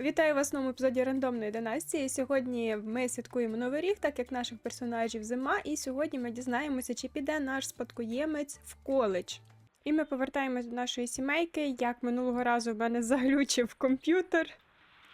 Вітаю вас в новому епізоді рандомної династії. Сьогодні ми святкуємо новий рік, так як наших персонажів зима, і сьогодні ми дізнаємося, чи піде наш спадкоємець в коледж. І ми повертаємось до нашої сімейки. Як минулого разу в мене заглючив комп'ютер,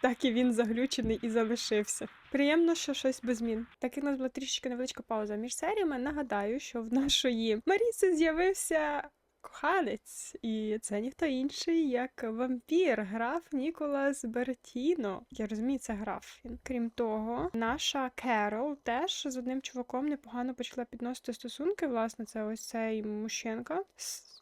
так і він заглючений і залишився. Приємно, що щось без змін. Так як у нас була трішечки невеличка пауза між серіями, нагадаю, що в нашої Маріси з'явився коханець, і це ніхто інший, як вампір, граф Ніколас Бертіно. Я розумію, це граф. Він. Крім того, наша Керол теж з одним чуваком непогано почала підносити стосунки. Власне, це ось цей мужчинка.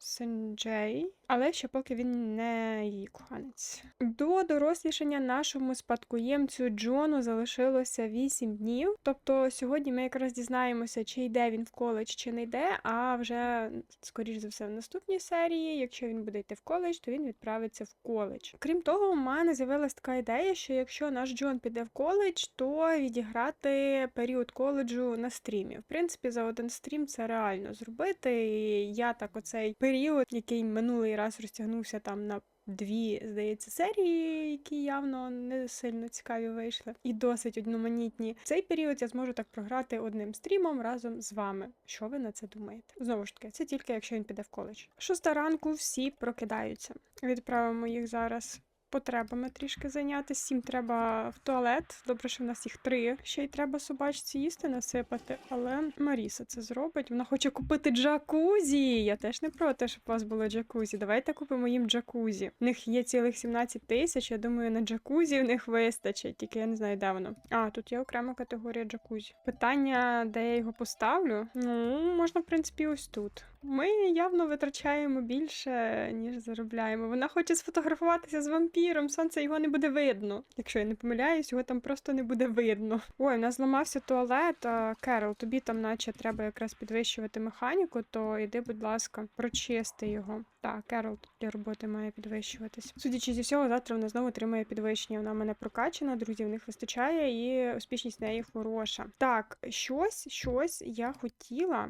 Сенджей, але ще поки він не її коханець. До дорослішання нашому спадкоємцю Джону залишилося 8 днів. Тобто сьогодні ми якраз дізнаємося, чи йде він в коледж, чи не йде. А вже скоріш за все в наступній серії, якщо він буде йти в коледж, то він відправиться в коледж. Крім того, у мене з'явилася така ідея, що якщо наш Джон піде в коледж, то відіграти період коледжу на стрімі. В принципі, за один стрім це реально зробити. І я так оцей період, який минулий раз розтягнувся там на. Дві, здається, серії, які явно не сильно цікаві вийшли, і досить одноманітні. Цей період я зможу так програти одним стрімом разом з вами. Що ви на це думаєте? Знову ж таки, це тільки якщо він піде в коледж. Шоста ранку всі прокидаються. Відправимо їх зараз потребами трішки зайнятися. Всім треба в туалет. Добре, що в нас їх три. Ще й треба собачці їсти насипати. Але Маріса це зробить. Вона хоче купити джакузі. Я теж не проти, щоб у вас було джакузі. Давайте купимо їм джакузі. В них є цілих 17 тисяч. Я думаю, на джакузі в них вистачить. Тільки я не знаю, де воно. А, тут є окрема категорія джакузі. Питання, де я його поставлю? Ну, можна, в принципі, ось тут. Ми явно витрачаємо більше, ніж заробляємо. Вона хоче сфотографуватися з вампіром, сонце його не буде видно. Якщо я не помиляюсь, його там просто не буде видно. Ой, у нас зламався туалет. Керол, тобі там, наче, треба якраз підвищувати механіку, то йди, будь ласка, прочисти його. Так, Керол для роботи має підвищуватись. Судячи зі всього, завтра вона знову отримає підвищення. Вона в мене прокачана, друзів в них вистачає, і успішність неї хороша. Так, щось, щось я хотіла.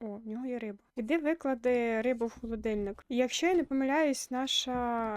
О, в нього є риба. Іди виклади рибу в холодильник. І якщо я не помиляюсь, наша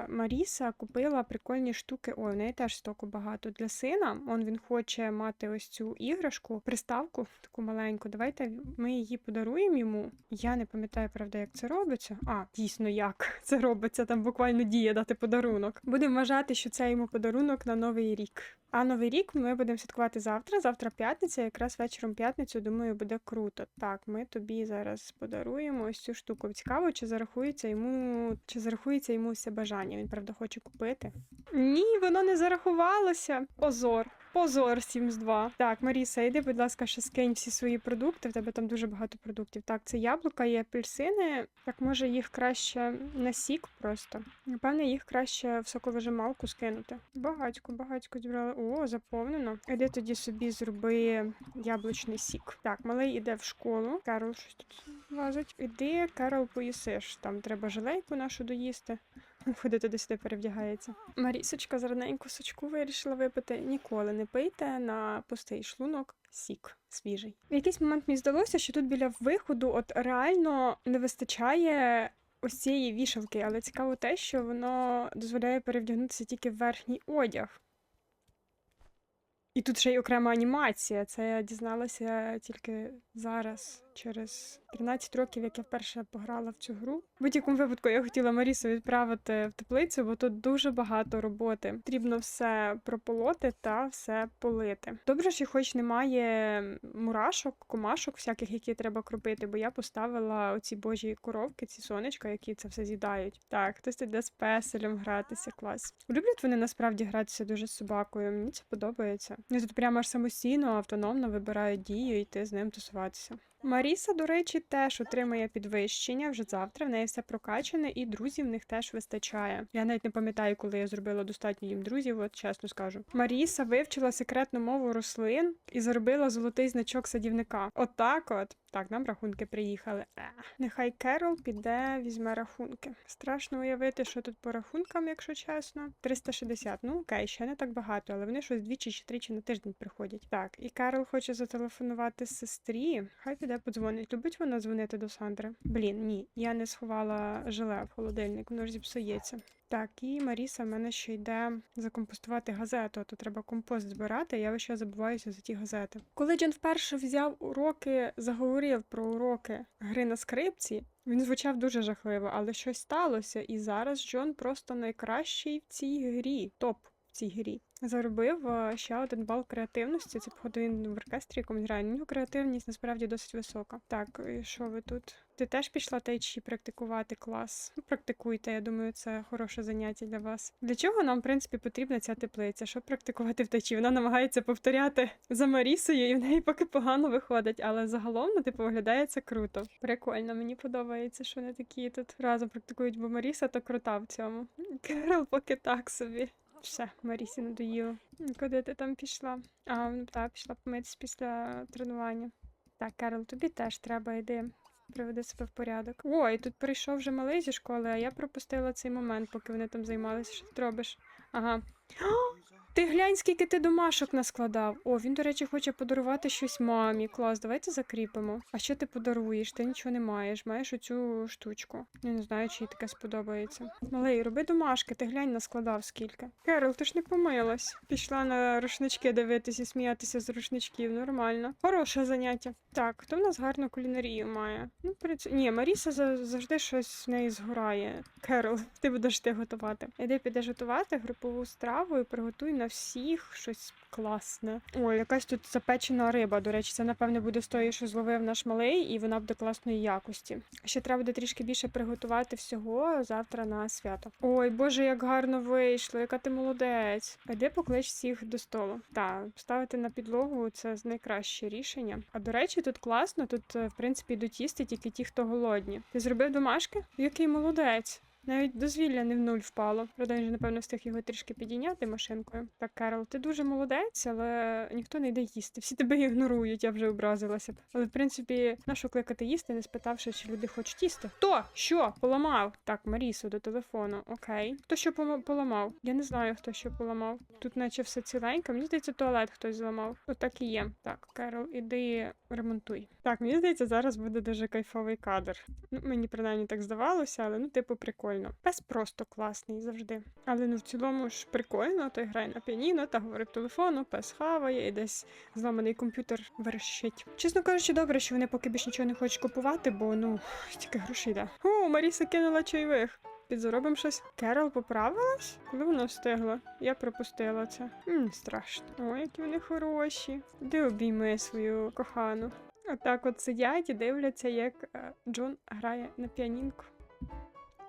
Маріса купила прикольні штуки. Ой, в неї теж стоку багато для сина. Он він хоче мати ось цю іграшку, приставку таку маленьку. Давайте ми її подаруємо йому. Я не пам'ятаю, правда, як це робиться. А, дійсно, як це робиться. Там буквально діє дати подарунок. Будемо вважати, що це йому подарунок на новий рік. А новий рік ми будемо святкувати завтра. Завтра п'ятниця, якраз вечором п'ятницю, думаю, буде круто. Так, ми тобі зараз подаруємо ось цю штуку. Цікаво, чи зарахується йому, чи зарахується йому все бажання. Він правда хоче купити. Ні, воно не зарахувалося. Позор. Позор 7 з 2. Так, Маріса, йди, будь ласка, ще скинь всі свої продукти. В тебе там дуже багато продуктів. Так, це яблука і апельсини. Так, може їх краще на сік просто. Напевне, їх краще в соковижималку скинути. Багатько, багатько зібрали. О, заповнено. Іди тоді собі зроби яблучний сік. Так, малий іде в школу. Карол щось тут лазить. Іди, Карол, поїсиш. Там треба желейку нашу доїсти. Ходити туди сюди перевдягається. Марісочка з раненьку сочку вирішила випити. Ніколи не пийте на пустий шлунок сік свіжий. В якийсь момент мені здалося, що тут біля виходу от реально не вистачає ось цієї вішалки, але цікаво те, що воно дозволяє перевдягнутися тільки в верхній одяг. І тут ще й окрема анімація. Це я дізналася тільки зараз, через 13 років, як я вперше пограла в цю гру. В будь-якому випадку я хотіла Марісу відправити в теплицю, бо тут дуже багато роботи. Потрібно все прополоти та все полити. Добре, що хоч немає мурашок, комашок, всяких, які треба кропити, бо я поставила оці божі коровки, ці сонечка, які це все з'їдають. Так, хтось йде з песелем гратися, клас. Люблять вони насправді гратися дуже з собакою. Мені це подобається. Вони тут прямо аж самостійно, автономно вибирають дію і йти з ним тусуватися. Маріса, до речі, теж отримає підвищення вже завтра. В неї все прокачане, і друзів в них теж вистачає. Я навіть не пам'ятаю, коли я зробила достатньо їм друзів, от чесно скажу. Маріса вивчила секретну мову рослин і заробила золотий значок садівника. Отак от. Так, нам рахунки приїхали. Е. Нехай Керол піде, візьме рахунки. Страшно уявити, що тут по рахункам, якщо чесно. 360. Ну окей, ще не так багато, але вони щось двічі чи тричі на тиждень приходять. Так, і Керол хоче зателефонувати сестрі. Хай піде піде подзвонить. Любить вона дзвонити до Сандри? Блін, ні, я не сховала желе в холодильник, воно ж зіпсується. Так, і Маріса в мене ще йде закомпостувати газету, а то треба компост збирати, я час забуваюся за ті газети. Коли Джон вперше взяв уроки, заговорив про уроки гри на скрипці, він звучав дуже жахливо, але щось сталося, і зараз Джон просто найкращий в цій грі, топ в цій грі. Заробив е, ще один бал креативності. Це походу він в оркестрі якомусь грає. У креативність насправді досить висока. Так, і що ви тут? Ти теж пішла тайчі практикувати клас? Ну, практикуйте, я думаю, це хороше заняття для вас. Для чого нам, в принципі, потрібна ця теплиця? Щоб практикувати в тайчі? Вона намагається повторяти за Марісою, і в неї поки погано виходить, але загалом, ну, типу, виглядає це круто. Прикольно, мені подобається, що вони такі тут разом практикують, бо Маріса то крута в цьому. Керол поки так собі. Все, Марісі надоїло. Куди ти там пішла? А, ну так, пішла помитись після тренування. Так, Керол, тобі теж треба йди. Приведи себе в порядок. Ой, тут прийшов вже малий зі школи, а я пропустила цей момент, поки вони там займалися. Що ти робиш? Ага. Ти глянь, скільки ти домашок наскладав. О, він, до речі, хоче подарувати щось мамі. Клас, давайте закріпимо. А що ти подаруєш? Ти нічого не маєш. Маєш оцю штучку. Я не знаю, чи їй таке сподобається. Малий, роби домашки, ти глянь наскладав скільки. Керол, ти ж не помилась. Пішла на рушнички дивитися сміятися з рушничків. Нормально. Хороше заняття. Так, хто в нас гарну кулінарію має? Ну, при ц- Ні, Маріса завжди щось в неї згорає. Керол, ти будеш ти готувати. Іди підеш готувати групову страву і приготуй на всіх щось класне. Ой, якась тут запечена риба. До речі, це напевне буде з тої, що зловив наш малий, і вона буде класної якості. Ще треба буде трішки більше приготувати всього завтра на свято. Ой, боже, як гарно вийшло, яка ти молодець. Іди поклич всіх до столу. Так, ставити на підлогу це найкраще рішення. А до речі, тут класно, тут, е, в принципі, йдуть їсти тільки ті, хто голодні. Ти зробив домашки? Який молодець. Навіть дозвілля не в нуль впало. Він же, напевно, встиг його трішки підійняти машинкою. Так, Керол, ти дуже молодець, але ніхто не йде їсти. Всі тебе ігнорують, я вже образилася б. Але в принципі, нащо кликати їсти, не спитавши, чи люди хочуть їсти. Хто? Що? Поламав? Так, Марісу до телефону. Окей. Хто що поламав? Я не знаю, хто що поламав. Тут наче все ціленьке. Мені здається, туалет хтось зламав. Отак і є. Так, Керол, іди ремонтуй. Так, мені здається, зараз буде дуже кайфовий кадр. Ну, мені принаймні так здавалося, але ну, типу, прикольно. Пес просто класний завжди. Але ну в цілому ж прикольно, той грає на піаніно та говорить телефону, пес хаває і десь зламаний комп'ютер верещить. Чесно кажучи, добре, що вони поки більш нічого не хочуть купувати, бо ну стільки грошей йде. О, Маріса кинула чайових. Підзаробимо щось. Керол поправилась? Коли вона встигла? Я пропустила це. М, страшно. Ой, які вони хороші. Де обійми свою кохану. Отак от сидять і дивляться, як е, Джон грає на піанінку.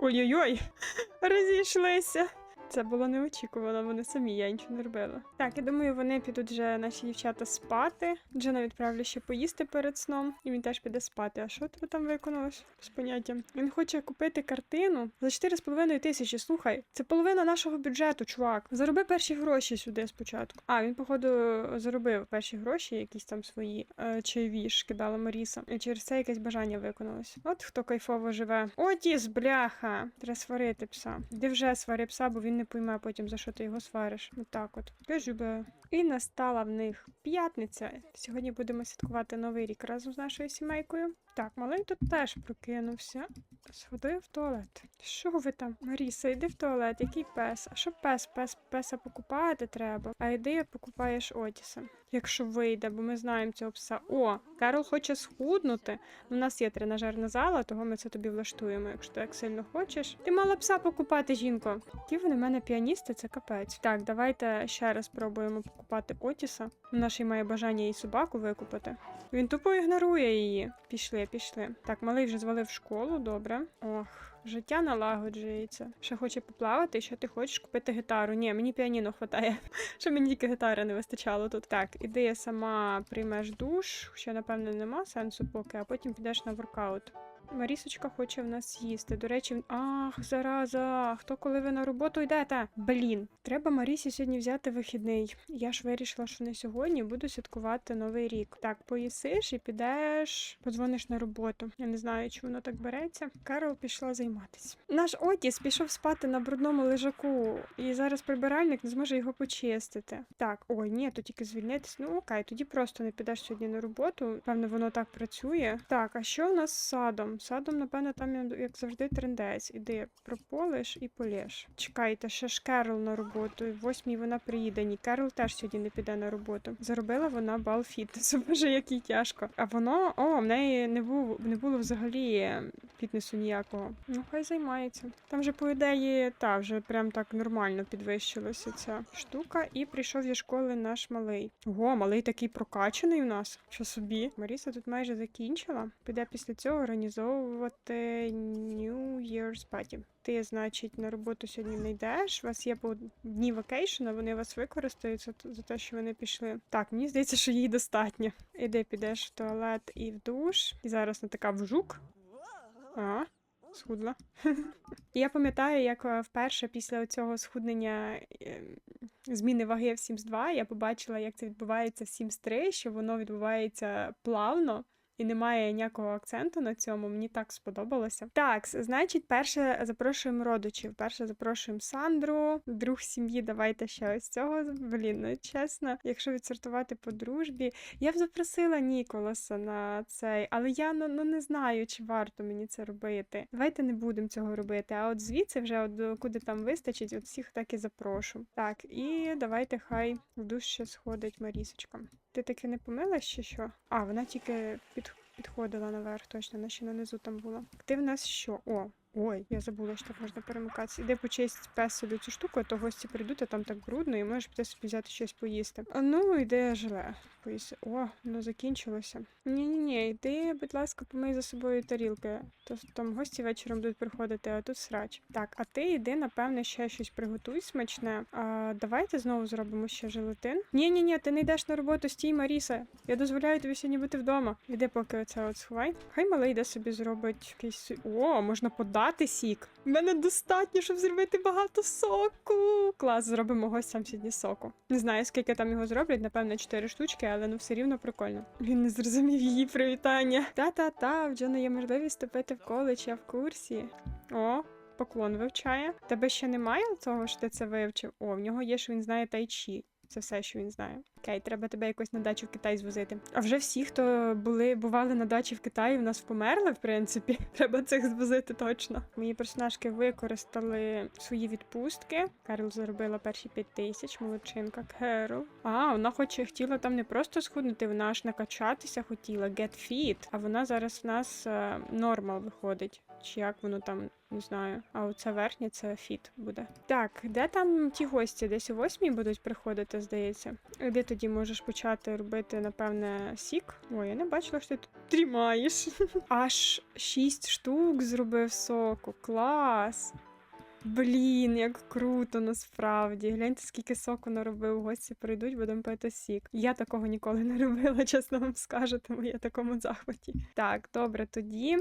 Ой-ой-ой, розійшлися. Це було неочікувано, вони самі, я нічого не робила. Так, я думаю, вони підуть вже наші дівчата спати. Джона відправлю ще поїсти перед сном, і він теж піде спати. А що тебе там виконалось? З поняттям. Він хоче купити картину за 4,5 тисячі. Слухай, це половина нашого бюджету, чувак. Зароби перші гроші сюди спочатку. А, він, походу, заробив перші гроші, якісь там свої е, чайові ж кидала Маріса. І через це якесь бажання виконалось. От хто кайфово живе. Отіс, бляха! Треба сварити пса. Де вже свари пса, бо він не пойме потім, за що ти його свариш. Отак от. Кажу би. І настала в них п'ятниця. Сьогодні будемо святкувати новий рік разом з нашою сімейкою. Так, малий тут теж прокинувся. Сходив в туалет. Що ви там? Маріса, йди в туалет, який пес? А що пес? Пес песа покупати треба. А йди покупаєш Отіса. Якщо вийде, бо ми знаємо цього пса. О, Карл хоче схуднути. У нас є тренажерна зала, того ми це тобі влаштуємо, якщо ти так сильно хочеш. Ти мала пса покупати, жінко. Ті вони в мене піаністи, це капець. Так, давайте ще раз спробуємо покупати Отіса. Наш має бажання їй собаку викупити. Він тупо ігнорує її. Пішли, пішли. Так, малий вже звалив школу, добре. Ох. Життя налагоджується. Ще хоче поплавати, що ти хочеш купити гітару. Ні, мені піаніно хватає. Що мені тільки гітари не вистачало тут. Так, іди сама приймеш душ, ще напевно нема сенсу поки, а потім підеш на воркаут. Марісочка хоче в нас їсти. До речі, ах, зараза, хто коли ви на роботу йдете? Блін, треба Марісі сьогодні взяти вихідний. Я ж вирішила, що не сьогодні буду святкувати новий рік. Так, поїсиш і підеш, подзвониш на роботу. Я не знаю, чи воно так береться. Карол пішла займатися. Наш Отіс пішов спати на брудному лежаку, і зараз прибиральник не зможе його почистити. Так, ой, ні, то тільки звільнитись. Ну окей, тоді просто не підеш сьогодні на роботу. Певно, воно так працює. Так, а що у нас з садом? Садом, напевно, там як завжди трендець. Іди прополиш і полєш. Чекайте, ще ж Керол на роботу. В восьмій вона приїде. Ні, Керол теж сьогодні не піде на роботу. Заробила вона бал фітнесу. Боже, як їй тяжко. А воно, о, в неї не було не було взагалі фітнесу ніякого. Ну, хай займається. Там вже, по ідеї, та вже прям так нормально підвищилася ця штука. І прийшов зі школи наш малий. Ого, малий такий прокачаний у нас. Що собі? Маріса тут майже закінчила. Піде після цього організовувати New Year's Party. Ти, значить, на роботу сьогодні не йдеш. У вас є по дні вакейшена, вони вас використають за, те, що вони пішли. Так, мені здається, що їй достатньо. Іди підеш в туалет і в душ. І зараз вона така вжук. А, схудла. Я пам'ятаю, як е, вперше після цього схуднення е, зміни ваги в Sims 2 я побачила, як це відбувається в Sims 3, що воно відбувається плавно. І немає ніякого акценту на цьому. Мені так сподобалося. Так, значить, перше запрошуємо родичів. Перше запрошуємо Сандру, друг сім'ї. Давайте ще ось цього. Блін, ну чесно, якщо відсортувати по дружбі, я б запросила Ніколаса на цей, але я ну, ну не знаю, чи варто мені це робити. Давайте не будемо цього робити. А от звідси вже от куди там вистачить, от всіх так і запрошу. Так, і давайте хай в душ ще сходить Марісочка. Ти таки не помилась чи що? А, вона тільки під, підходила наверх, точно, вона ще на низу там була. Ти в нас що? О, ой, я забула, що так можна перемикатися. Іди почисть песелю цю штуку, а то гості прийдуть, а там так брудно, і можеш піти собі взяти щось поїсти. А ну, йди желе. Поїсти. О, воно закінчилося. Ні-ні-ні, йди, будь ласка, помий за собою тарілки. То там гості вечором будуть приходити, а тут срач. Так, а ти йди, напевне, ще щось приготуй смачне. А, давайте знову зробимо ще желатин. Ні-ні-ні, ти не йдеш на роботу, стій, Маріса. Я дозволяю тобі сьогодні бути вдома. Іди, поки оце от сховай. Хай малий йде собі зробить якийсь. О, можна подати сік. У мене достатньо, щоб зробити багато соку. Клас, зробимо гостям сьогодні соку. Не знаю, скільки там його зроблять, напевно, 4 штучки, але ну все рівно прикольно. Він не зрозумів її привітання. Та-та-та, в Джона є можливість вступити в коледж, я в курсі. О, поклон вивчає. Тебе ще немає того, що ти це вивчив? О, в нього є, що він знає тайчі. Це все, що він знає. Окей, треба тебе якось на дачу в Китай звозити. А вже всі, хто були, бували на дачі в Китаї, в нас померли, в принципі. Треба цих звозити точно. Мої персонажки використали свої відпустки. Керол заробила перші 5 тисяч, молодчинка Керол. А, вона хоче хотіла там не просто схуднути, вона аж накачатися хотіла, get fit. А вона зараз в нас е, нормал виходить. Чи як воно там, не знаю. А оце верхнє це фіт буде. Так, де там ті гості? Десь о восьмій будуть приходити, здається. Де тоді можеш почати робити, напевне, сік? Ой, я не бачила, що ти тут тримаєш. Аж шість штук зробив соку. Клас! Блін, як круто насправді. Гляньте, скільки соку наробив. Гості прийдуть, будемо пити сік. Я такого ніколи не робила, чесно вам скажу, тому я такому захваті. Так, добре, тоді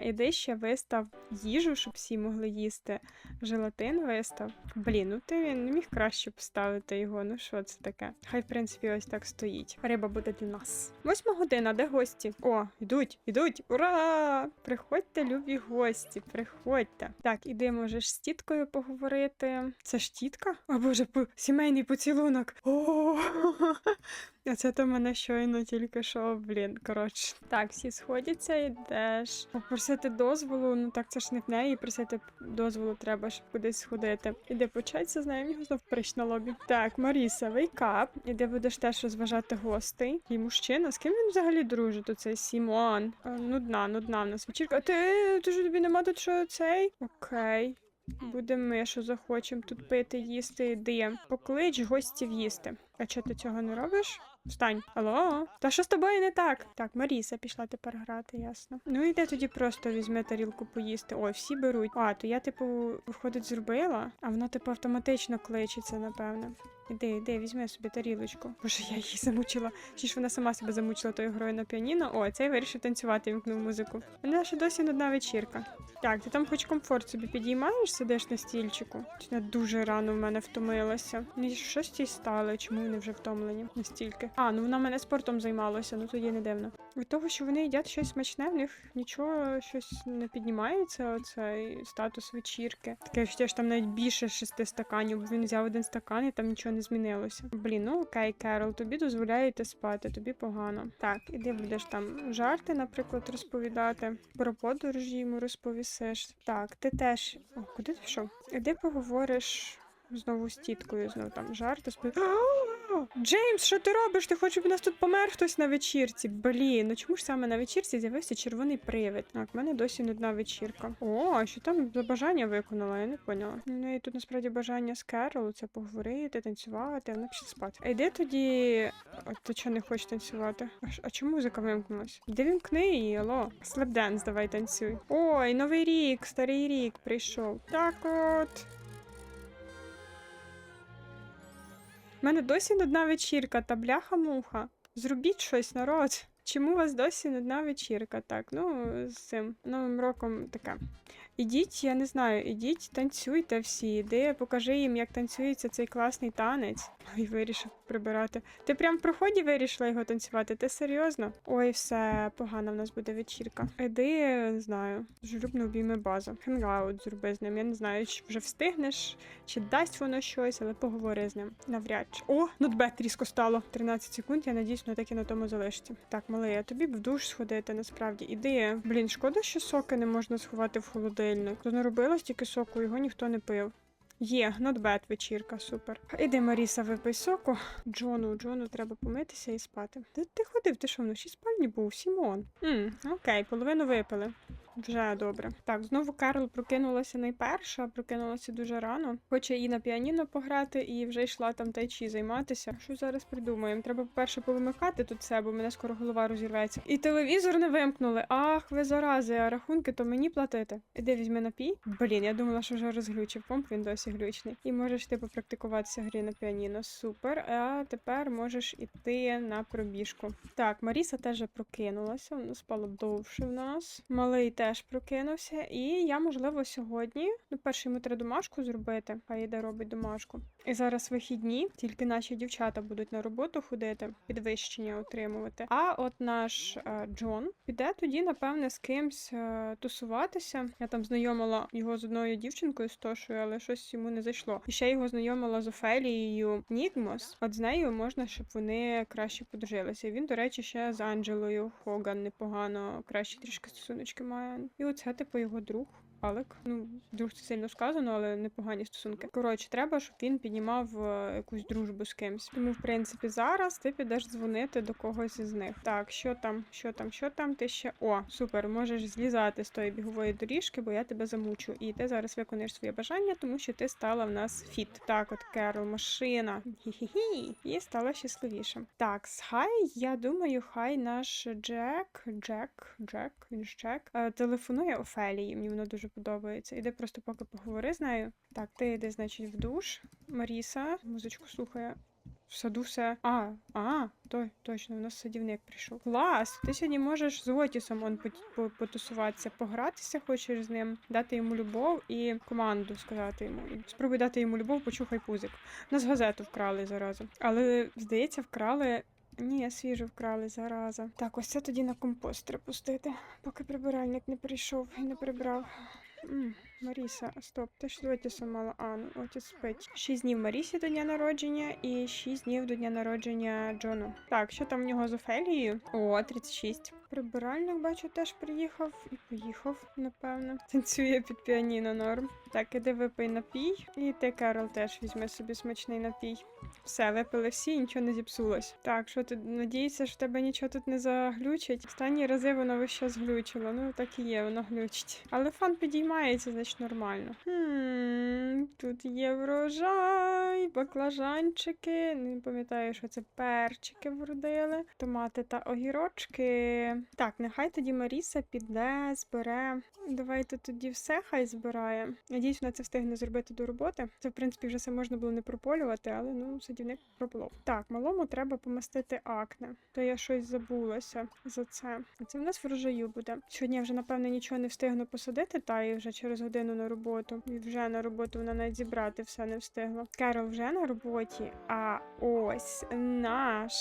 іди ще вистав їжу, щоб всі могли їсти. Желатин вистав. Блін, ну ти не міг краще поставити його. Ну що це таке? Хай, в принципі, ось так стоїть. Риба буде для нас. Восьма година, де гості? О, йдуть, йдуть! Ура! Приходьте, любі гості, приходьте. Так, іди, можеш з тіткою поговорити. Це ж тітка? О боже, сімейний поцілунок. О, а це то мене щойно тільки що, блін. Коротше. Так, всі сходяться, йдеш. Попросити дозволу, ну так це ж не в неї. Просити дозволу треба, щоб кудись сходити. Іди початься з нею, його знов прищ на лобі. Так, Маріса, вейкап. Іди будеш теж розважати гостей. І мужчина, з ким він взагалі дружить? Оцей Сімон. Нудна, нудна в нас вечірка. А ти, ти ж тобі нема тут що цей? Окей. Будемо ми, що захочемо тут пити, їсти, іди. Поклич гостів їсти. А чого ти цього не робиш? Встань. Алло? Та що з тобою не так? Так, Маріса пішла тепер грати, ясно. Ну іде тоді просто візьме тарілку поїсти. Ой, всі беруть. А, то я, типу, виходить, зробила, а вона, типу, автоматично кличеться, напевно. Іди, іди, візьми собі тарілочку. Боже, я її замучила. Чи ж вона сама себе замучила тою грою на піаніно? О, цей вирішив танцювати, вімкнув музику. У мене ще досі нудна вечірка. Так, ти там хоч комфорт собі підіймаєш, сидиш на стільчику. Чи дуже рано в мене втомилася. Ну і що з цій стали? Чому вони вже втомлені настільки? А, ну вона мене спортом займалася, ну тоді не дивно. Від того, що вони їдять щось смачне, в них нічого щось не піднімається, оцей статус вечірки. Таке ж там навіть більше шести стаканів, бо він взяв один стакан і там нічого не змінилося. Блін, ну окей, Керол, тобі дозволяєте спати, тобі погано. Так, іди будеш там жарти, наприклад, розповідати. Про подорожі йому розповісиш. Так, ти теж. О, куди ти пішов? Іди поговориш знову з тіткою, знову там жарти спи. Джеймс, що ти робиш? Ти хочеш, щоб у нас тут помер хтось на вечірці? Блін, ну чому ж саме на вечірці з'явився червоний привид? Так, в мене досі нудна вечірка. О, що там за бажання виконала? Я не поняла. У неї тут насправді бажання з Керол, це поговорити, танцювати, вона пішла спати. А йди тоді. А ти чого не хочеш танцювати? А, а чому музика вимкнулась? Іди вімкни її, алло. Слепденс, давай танцюй. Ой, новий рік, старий рік прийшов. Так от. У мене досі нудна вечірка та бляха-муха. Зробіть щось, народ. Чому у вас досі нудна вечірка? Так, ну з цим новим роком таке. Ідіть, я не знаю, ідіть, танцюйте всі. Іди, покажи їм, як танцюється цей класний танець. Ой, вирішив прибирати. Ти прям в проході вирішила його танцювати? Ти серйозно? Ой, все, погана в нас буде вечірка. Іди, не знаю, жлюбно обійми базу. Хенгаут зроби з ним. Я не знаю, чи вже встигнеш, чи дасть воно щось, але поговори з ним. Навряд чи. О, нотбет різко стало. 13 секунд, я надіюсь, воно так і на тому залишиться. Так, малий, а тобі б в душ сходити, насправді. Іди. Блін, шкода, що соки не можна сховати в холодильник. То не робила стільки соку, його ніхто не пив. Є, нотбет вечірка, супер. Іди, Маріса, випий соку. Джону, Джону треба помитися і спати. Де ти ходив? Ти що, вночі спальні був? Сімон. Окей, половину випили. Вже добре. Так, знову Карл прокинулася найперша, прокинулася дуже рано. Хоче і на піаніно пограти, і вже йшла там тайчі займатися. Що зараз придумаємо? Треба, по-перше, повимикати тут все, бо мене скоро голова розірветься. І телевізор не вимкнули. Ах, ви зарази, а рахунки то мені платити. Іди візьми напій. Блін, я думала, що вже розглючив комп, він досі глючний. І можеш ти попрактикуватися грі на піаніно. Супер. А тепер можеш іти на пробіжку. Так, Маріса теж прокинулася, вона спала довше в нас. Малий теж прокинувся. І я, можливо, сьогодні, ну, перше йому треба домашку зробити, хай іде робить домашку. І зараз вихідні, тільки наші дівчата будуть на роботу ходити, підвищення отримувати. А от наш е, Джон піде тоді, напевне, з кимсь е, тусуватися. Я там знайомила його з одною дівчинкою з Тошою, але щось йому не зайшло. І ще його знайомила з Офелією Нігмос. От з нею можна, щоб вони краще подружилися. Він, до речі, ще з Анджелою Хоган непогано краще трішки стосуночки має. І оце, типу, його друг. Алек, ну друг це сильно сказано, але непогані стосунки. Коротше, треба, щоб він піднімав е, якусь дружбу з кимсь. Тому, в принципі, зараз ти підеш дзвонити до когось із них. Так, що там, що там, що там? Ти ще о, супер, можеш злізати з тої бігової доріжки, бо я тебе замучу. І ти зараз виконуєш своє бажання, тому що ти стала в нас фіт. Так, от Керол, машина. Хі-хі-хі. І стала щасливіша. Так, хай, я думаю, хай наш Джек, Джек, Джек, він ж Джек, е, телефонує Офелії. Мені вона дуже подобається. Іди просто поки поговори з нею. Так, ти йди, значить, в душ. Маріса, музичку слухає. В саду все. А, а, той, точно, у нас садівник прийшов. Клас! Ти сьогодні можеш з Отісом он потусуватися, погратися хочеш з ним, дати йому любов і команду сказати йому. Спробуй дати йому любов, почухай пузик. Нас газету вкрали заразу. Але, здається, вкрали. Ні, свіжу вкрали зараза. Так, ось це тоді на компост треба пустити, поки прибиральник не прийшов і не прибрав. М, Маріса, стоп, ти з Отісом мала. А, ну Отіс спить. Шість днів Марісі до дня народження і шість днів до дня народження Джону. Так, що там в нього з Офелією? О, 36. Прибиральник, бачу, теж приїхав і поїхав, напевно. Танцює під піаніно норм. Так, іди випий напій. І ти, Керол, теж візьми собі смачний напій. Все, випили всі, нічого не зіпсулось. Так, що ти надієшся, що тебе нічого тут не заглючить? Останні рази воно весь час глючило. Ну так і є, воно глючить. Але фан підіймається, значить значить нормально. Хм, тут є врожай, баклажанчики. Не пам'ятаю, що це перчики вродили, томати та огірочки. Так, нехай тоді Маріса піде, збере. Давайте тоді все хай збирає. Надіюсь, вона це встигне зробити до роботи. Це, в принципі, вже все можна було не прополювати, але ну, садівник прополов. Так, малому треба помастити акне. То я щось забулася за це. Це в нас врожаю буде. Сьогодні я вже, напевно, нічого не встигну посадити, та і вже через годину на роботу. І вже на роботу вона навіть зібрати все не встигла. Керол вже на роботі, а ось наш.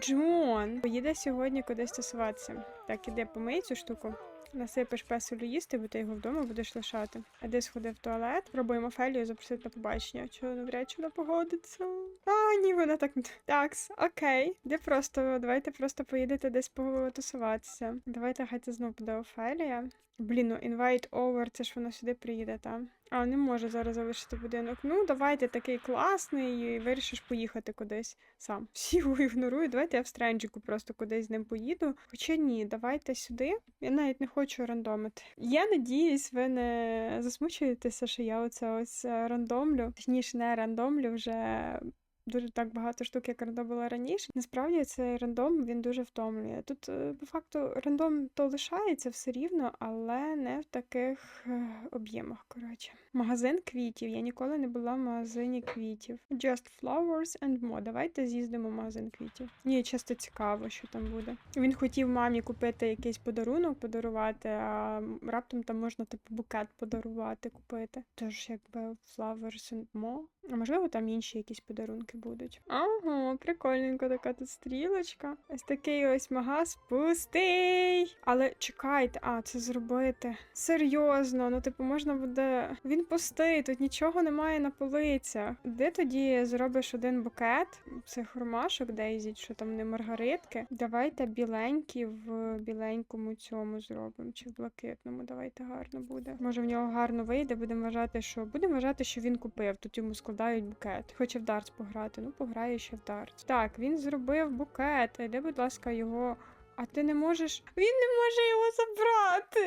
Джон поїде сьогодні кудись тусуватися. Так, іди помий цю штуку. Насипеш песелю їсти, бо ти його вдома будеш лишати. А де сходив в туалет? Пробуємо Фелію запросити на побачення. Чого навряд чи вона погодиться? А, ні, вона так. Такс, окей. Де просто, давайте просто поїдете десь потусуватися. Давайте хай це знов буде Офелія. Блін, ну invite over, це ж вона сюди приїде, там. А, не може зараз залишити будинок. Ну, давайте такий класний і вирішиш поїхати кудись сам. Всі його ігнорують. Давайте я в стренджику просто кудись з ним поїду. Хоча ні, давайте сюди. Я навіть не хочу рандомити. Я надіюсь, ви не засмучуєтеся, що я оце ось е, рандомлю. Точніше, не рандомлю вже. Дуже так багато штук, як рандомила раніше. Насправді цей рандом він дуже втомлює. Тут е, по факту рандом то лишається все рівно, але не в таких е, об'ємах. Коротше, магазин квітів. Я ніколи не була в магазині квітів. Just flowers and more. Давайте з'їздимо в магазин квітів. Мені часто цікаво, що там буде. Він хотів мамі купити якийсь подарунок, подарувати, а раптом там можна типу букет подарувати, купити. Тож, якби flowers and more. А можливо, там інші якісь подарунки будуть. Ага, прикольненько така тут стрілочка. Ось такий ось магаз пустий. Але чекайте, а це зробити. Серйозно, ну типу, можна буде. Він пустий, тут нічого немає на полицях. Де тоді зробиш один букет цих ромашок, Дейзі, що там не маргаритки. Давайте біленькі в біленькому цьому зробимо. Чи в блакитному. Давайте гарно буде. Може в нього гарно вийде. Будемо вважати, що будемо вважати, що він купив. Тут йому складають букет. Хоче в дартс пограти. Ну, пограє ще в дартс. Так, він зробив букет. Де, будь ласка, його. А ти не можеш. Він не може його забрати.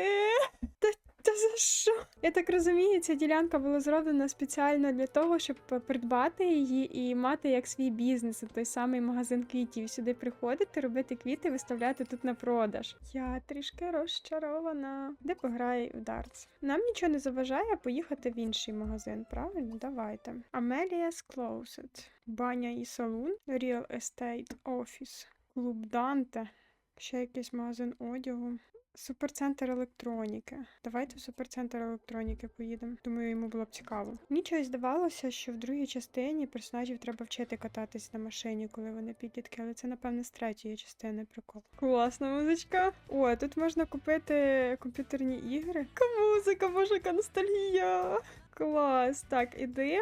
Та, та за що? Я так розумію, ця ділянка була зроблена спеціально для того, щоб придбати її і мати як свій бізнес, той самий магазин квітів. Сюди приходити, робити квіти, виставляти тут на продаж. Я трішки розчарована. Де пограє в дартс? Нам нічого не заважає поїхати в інший магазин, правильно? Давайте. Amelia's Closet. Баня і салон. Real Estate Office. Клуб Данте. Ще якийсь магазин одягу. Суперцентр електроніки. Давайте в суперцентр електроніки поїдемо. Думаю, йому було б цікаво. Нічого здавалося, що в другій частині персонажів треба вчити кататись на машині, коли вони підлітки, але це, напевне, з третьої частини прикол. Класна музичка. О, тут можна купити комп'ютерні ігри. Музика, боже, яка ностальгія. Клас. Так, іди.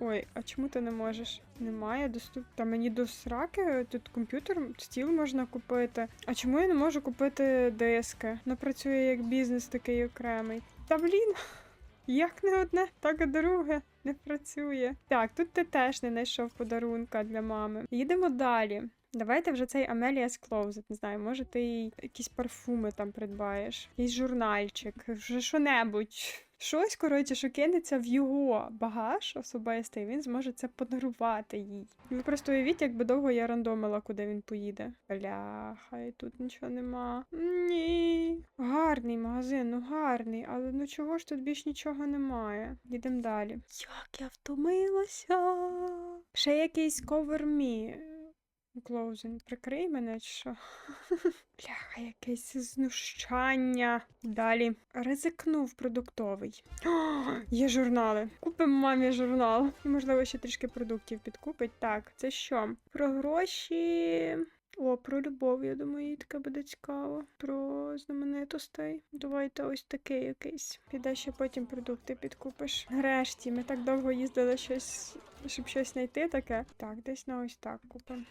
Ой, а чому ти не можеш? Немає доступ. Та мені до сраки тут комп'ютер, стіл можна купити. А чому я не можу купити диски? Воно працює як бізнес такий окремий. Та блін, як не одне, так і друге. Не працює. Так, тут ти теж не знайшов подарунка для мами. Їдемо далі. Давайте вже цей Amelia's Closet, не знаю, може ти їй якісь парфуми там придбаєш, якийсь журнальчик, вже що-небудь. Щось, коротше, що кинеться в його багаж особистий, він зможе це подарувати їй. Ви просто уявіть, якби довго я рандомила, куди він поїде. Бляха, і тут нічого нема. Ні. Гарний магазин, ну гарний, але ну чого ж тут більш нічого немає? Їдемо далі. Як я втомилася. Ще якийсь me. Клоузен, прикрий мене що? Бляха, якесь знущання. Далі. Ризикнув продуктовий. О, є журнали. Купимо мамі журнал. І, можливо, ще трішки продуктів підкупить. Так, це що? Про гроші. О, про любов, я думаю, їй таке буде цікаво. Про знаменитостей. Давайте ось такий якийсь. Піде ще потім продукти підкупиш. Нарешті, ми так довго їздили щось, щоб щось знайти таке. Так, десь на ось так купимо.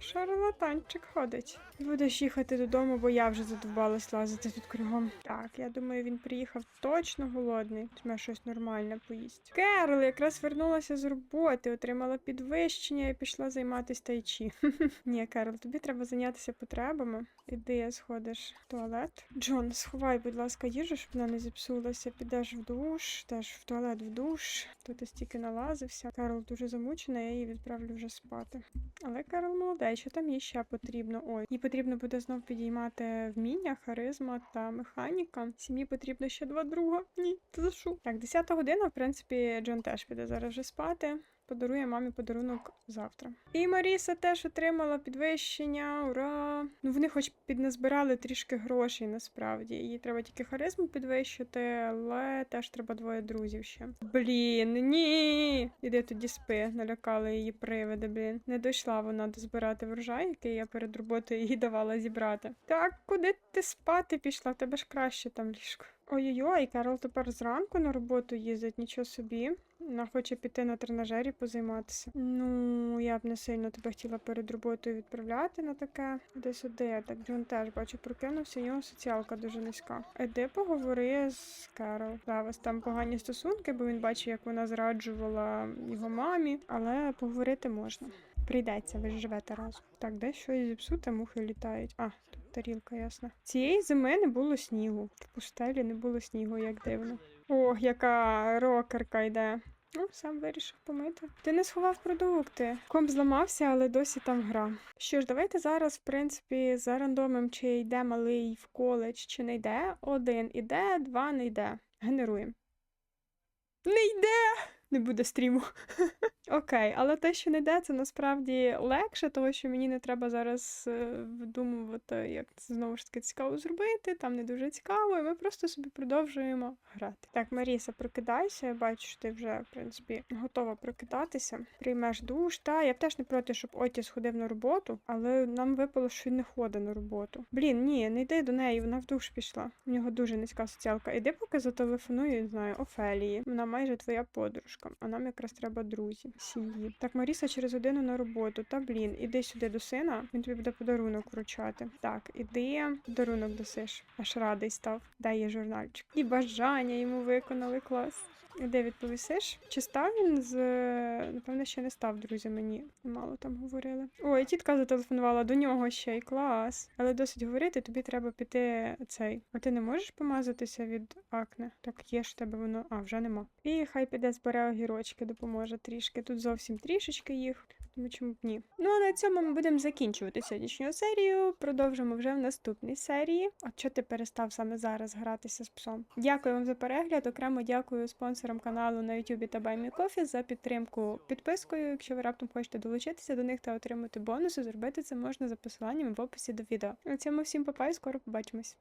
Шарлатанчик ходить. Будеш їхати додому, бо я вже задовбалась лазити тут кругом. Так, я думаю, він приїхав точно голодний. Тьме щось нормальне поїсть. Керл якраз вернулася з роботи, отримала підвищення і пішла займатися тайчі. Ні, Керл, тобі треба зайнятися потребами. Іди, сходиш в туалет. Джон, сховай, будь ласка, їжу, щоб вона не зіпсулася. Підеш в душ, теж в туалет в душ. Тут я стільки налазився. Карл дуже замучена, я її відправлю вже спати. Але Карл молодець, що там їй ще потрібно? Ой, їй потрібно буде знов підіймати вміння, харизма та механіка. Сім'ї потрібно ще два друга. Ні, це за що? Так, 10 година, в принципі, Джон теж піде зараз вже спати. Подарує мамі подарунок завтра. І Маріса теж отримала підвищення. Ура! Ну вони хоч підназбирали трішки грошей насправді. Їй треба тільки харизму підвищити, але теж треба двоє друзів ще. Блін, ні. Іди тоді спи, налякали її привиди, блін. Не дійшла вона дозбирати врожай, який я перед роботою їй давала зібрати. Так, куди ти спати пішла? Тебе ж краще там ліжко. Ой-ой-ой, Карл тепер зранку на роботу їздить, нічого собі. Вона хоче піти на тренажері позайматися. Ну, я б не сильно тебе хотіла перед роботою відправляти на таке. Де сюди. Так Джон теж бачу, прокинувся, у нього соціалка дуже низька. Іди поговори з Керол. Да, у вас там погані стосунки, бо він бачив, як вона зраджувала його мамі, але поговорити можна. Прийдеться, ви ж живете разом. Так, де щось зіпсуте, мухи літають. А, тут тарілка, ясна. Цієї зими не було снігу. В пустелі не було снігу, як дивно. Ох, яка рокерка йде. Ну, сам вирішив помити. Ти не сховав продукти. Комп зламався, але досі там гра. Що ж, давайте зараз, в принципі, зарандомим, чи йде малий в коледж, чи не йде. Один іде, два не йде. Генеруємо. Не йде! Не буде стріму. Окей, але те, що не йде, це насправді легше, тому що мені не треба зараз е, видумувати, як це знову ж таки цікаво зробити. Там не дуже цікаво, і ми просто собі продовжуємо грати. Так, Маріса, прокидайся. Я бачу, що ти вже, в принципі, готова прокидатися. Приймеш душ. Та я б теж не проти, щоб Отіс ходив на роботу, але нам випало, що він не ходить на роботу. Блін, ні, не йди до неї, вона в душ пішла. У нього дуже низька соціалка. Іди поки зателефоную, не знаю, Офелії. Вона майже твоя подружка, а нам якраз треба друзі, сім'ї. Так, Маріса через годину на роботу. Та блін, іди сюди до сина, він тобі буде подарунок вручати. Так, іди, подарунок досиш. Аж радий став. Дай є журнальчик. І бажання йому виконали клас. Де відповісиш? Чи став він з. Напевно, ще не став, друзі, мені мало там говорили. Ой, тітка зателефонувала до нього ще й клас. Але досить говорити, тобі треба піти цей. А ти не можеш помазатися від акне? Так є ж в тебе воно. А, вже нема. І хай піде збере огірочки, допоможе трішки. Тут зовсім трішечки їх. Тому чому б ні? Ну а на цьому ми будемо закінчувати сьогоднішню серію. Продовжимо вже в наступній серії. От що ти перестав саме зараз гратися з псом? Дякую вам за перегляд. Окремо дякую спонсорам каналу на YouTube та BuyMeCoffee за підтримку підпискою. Якщо ви раптом хочете долучитися до них та отримати бонуси, зробити це можна за посиланням в описі до відео. На цьому всім папа і скоро побачимось.